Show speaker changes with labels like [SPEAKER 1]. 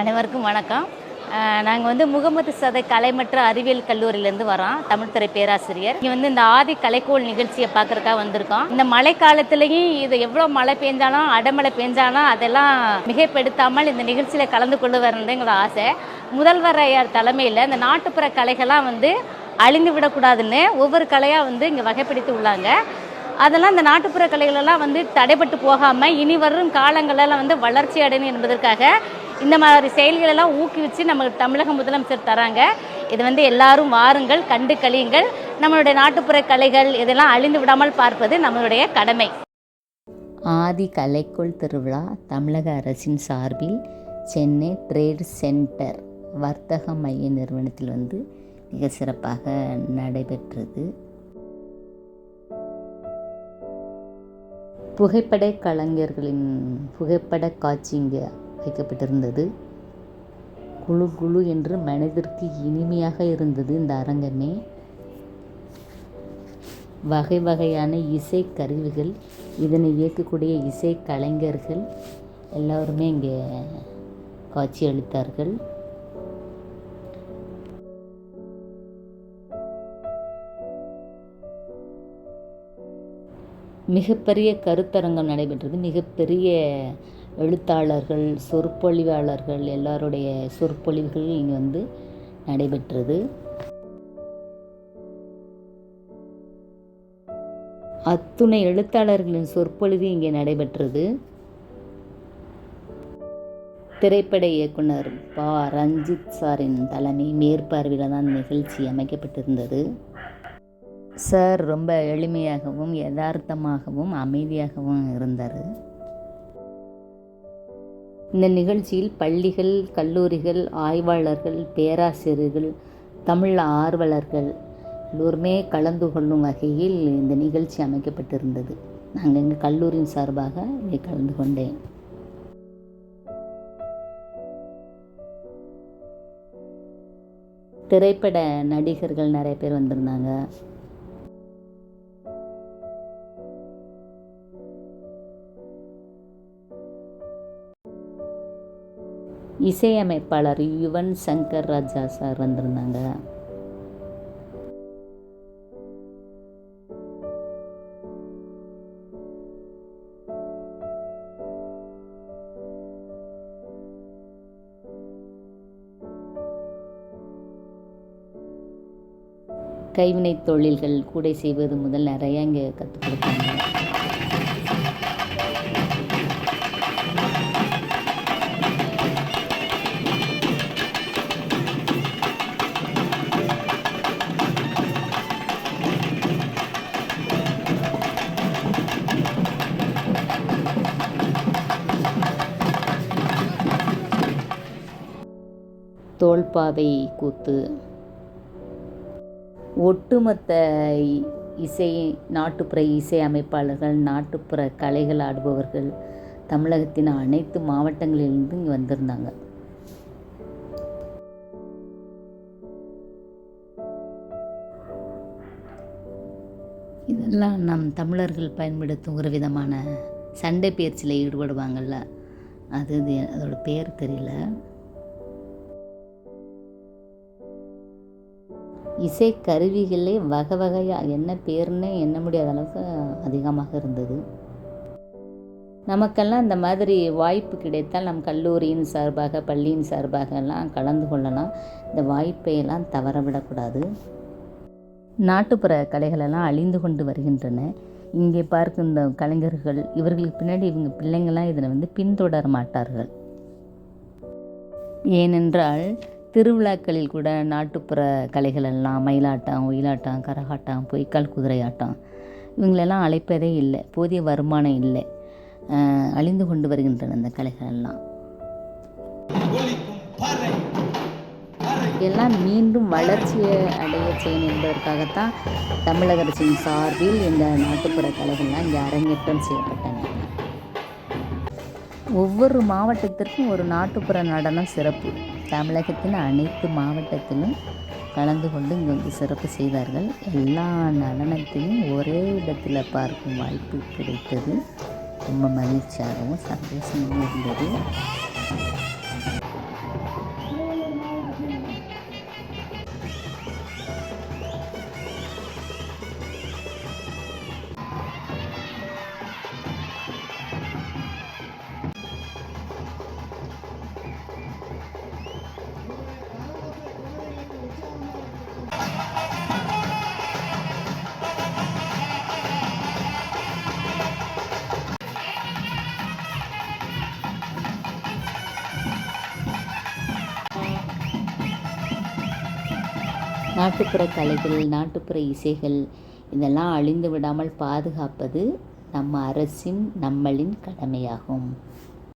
[SPEAKER 1] அனைவருக்கும் வணக்கம். நாங்கள் வந்து முகமது சதை கலை மற்றும் அறிவியல் கல்லூரியிலேருந்து வரோம். தமிழ்துறை பேராசிரியர். இங்கே வந்து இந்த ஆதி கலைக்கோள் நிகழ்ச்சியை பார்க்குறக்காக வந்திருக்கோம். இந்த மழை காலத்துலேயும் இது எவ்வளோ மழை பெஞ்சாலும் அடமழை பெஞ்சாலும் அதெல்லாம் மிகைப்படுத்தாமல் இந்த நிகழ்ச்சியில் கலந்து கொண்டு வரது எங்களோட ஆசை. முதல்வர் ஐயார் தலைமையில் இந்த நாட்டுப்புற கலைகள்லாம் வந்து அழிந்து விடக்கூடாதுன்னு ஒவ்வொரு கலையாக வந்து இங்கே வகைப்படுத்தி உள்ளாங்க. அதெல்லாம் இந்த நாட்டுப்புற கலைகளெல்லாம் வந்து தடைபட்டு போகாமல் இனி வரும் காலங்களெல்லாம் வந்து வளர்ச்சி அடையணும் என்பதற்காக இந்த மாதிரி செயல்களெல்லாம் ஊக்குவிச்சு நம்ம தமிழக முதலமைச்சர் தராங்க. இது வந்து எல்லாரும் வாருங்கள் கண்டு கழியுங்கள். நம்மளுடைய நாட்டுப்புற கலைகள் இதெல்லாம் அழிந்து விடாமல் பார்ப்பது நம்மளுடைய கடமை.
[SPEAKER 2] ஆதி கலைக்குள் திருவிழா தமிழக அரசின் சார்பில் சென்னை ட்ரேட் சென்டர் வர்த்தக மைய நிறுவனத்தில் வந்து மிக சிறப்பாக நடைபெற்றது. புகைப்பட கலைஞர்களின் புகைப்பட காட்சி இங்கே வைக்கப்பட்டிருந்தது குழு குழு என்று மனதிற்கு இனிமையாக இருந்தது இந்த அரங்கமே. வகை வகையான இசை கருவிகள் இதனை இயக்கக்கூடிய இசை கலைஞர்கள் எல்லோருமே இங்கே காட்சி அளித்தார்கள். மிகப்பெரிய கருத்தரங்கம் நடைபெற்றது. மிகப்பெரிய எழுத்தாளர்கள் சொற்பொழிவாளர்கள் எல்லாருடைய சொற்பொழிவுகள் இங்கே வந்து நடைபெற்றது. அத்துணை எழுத்தாளர்களின் சொற்பொழிவு இங்கே நடைபெற்றது. திரைப்பட இயக்குனர் பா. ரஞ்சித் சாரின் தலைமை மேற்பார்வையில் தான் நிகழ்ச்சி அமைக்கப்பட்டிருந்தது. சார் ரொம்ப எளிமையாகவும் யதார்த்தமாகவும் அமைதியாகவும் இருந்தார். இந்த நிகழ்ச்சியில் பள்ளிகள் கல்லூரிகள் ஆய்வாளர்கள் பேராசிரியர்கள் தமிழ் ஆர்வலர்கள் எல்லோருமே கலந்து கொள்ளும் வகையில் இந்த நிகழ்ச்சி அமைக்கப்பட்டிருந்தது. நாங்கள் எங்கள் கல்லூரியின் சார்பாக இங்கே கலந்து கொண்டேன். திரைப்பட நடிகர்கள் நிறைய பேர் வந்திருந்தாங்க. இசையமைப்பாளர் யுவன் சங்கர் ராஜா சார் வந்திருந்தாங்க. கைவினைத் தொழில்கள் கூடை செய்வது முதல் நிறையா இங்கே கற்றுக் கொடுத்தாங்க. தோல்பாவை கூத்து. ஒட்டுமொத்த இசை நாட்டுப்புற இசை அமைப்பாளர்கள் நாட்டுப்புற கலைகள் ஆடுபவர்கள் தமிழகத்தின் அனைத்து மாவட்டங்களிலிருந்து இங்கே வந்திருந்தாங்க. இதெல்லாம் நம் தமிழர்கள் பயன்படுத்தும் ஒரு விதமான சண்டை பயிற்சியில் ஈடுபடுவாங்கள்ல அது அதோடய பேர் தெரியல. இசை கருவிகளே வகை வகையாக என்ன பேர்னே எண்ண முடியாத அளவுக்கு அதிகமாக இருந்தது. நமக்கெல்லாம் இந்த மாதிரி வாய்ப்பு கிடைத்தால் நம் கல்லூரியின் சார்பாக பள்ளியின் சார்பாக எல்லாம் கலந்து கொள்ளலாம். இந்த வாய்ப்பையெல்லாம் தவறவிடக்கூடாது நாட்டுப்புற கலைகளெல்லாம் அழிந்து கொண்டு வருகின்றன. இங்கே பார்க்கும் இந்த கலைஞர்கள் இவர்களுக்கு பின்னாடி இவங்க பிள்ளைங்கள்லாம் இதில் வந்து பின்தொடர மாட்டார்கள். ஏனென்றால் திருவிழாக்களில் கூட நாட்டுப்புற கலைகள் எல்லாம் மயிலாட்டம் ஒயிலாட்டம் கரகாட்டம் பொய்க்கால் குதிரையாட்டம் இவங்களெல்லாம் அழைப்பதே இல்லை போதிய வருமானம் இல்லை. அழிந்து கொண்டு வருகின்றன இந்த கலைகள் எல்லாம் எல்லாம் மீண்டும் வளர்ச்சியை அடைய செய்யணும் என்பதற்காகத்தான் தமிழக அரசின் சார்பில் இந்த நாட்டுப்புற கலைகள்லாம் இங்கே அரங்கேற்றம் செய்யப்பட்டன. ஒவ்வொரு மாவட்டத்திற்கும் ஒரு நாட்டுப்புற நடனம் சிறப்பு. தமிழகத்தின் அனைத்து மாவட்டத்திலும் கலந்து கொண்டு இங்கே வந்து சிறப்பு செய்தார்கள் எல்லா நடனத்தையும் ஒரே இடத்துல பார்க்கும் வாய்ப்பு கிடைத்தது. ரொம்ப மகிழ்ச்சியாகவும் சந்தோஷமாகவும் இருந்தது. நாட்டுப்புற கலைகள் நாட்டுப்புற இசைகள் இதெல்லாம் அழிந்து விடாமல் பாதுகாப்பது நம்ம அரசின் நம்மளின் கடமையாகும்.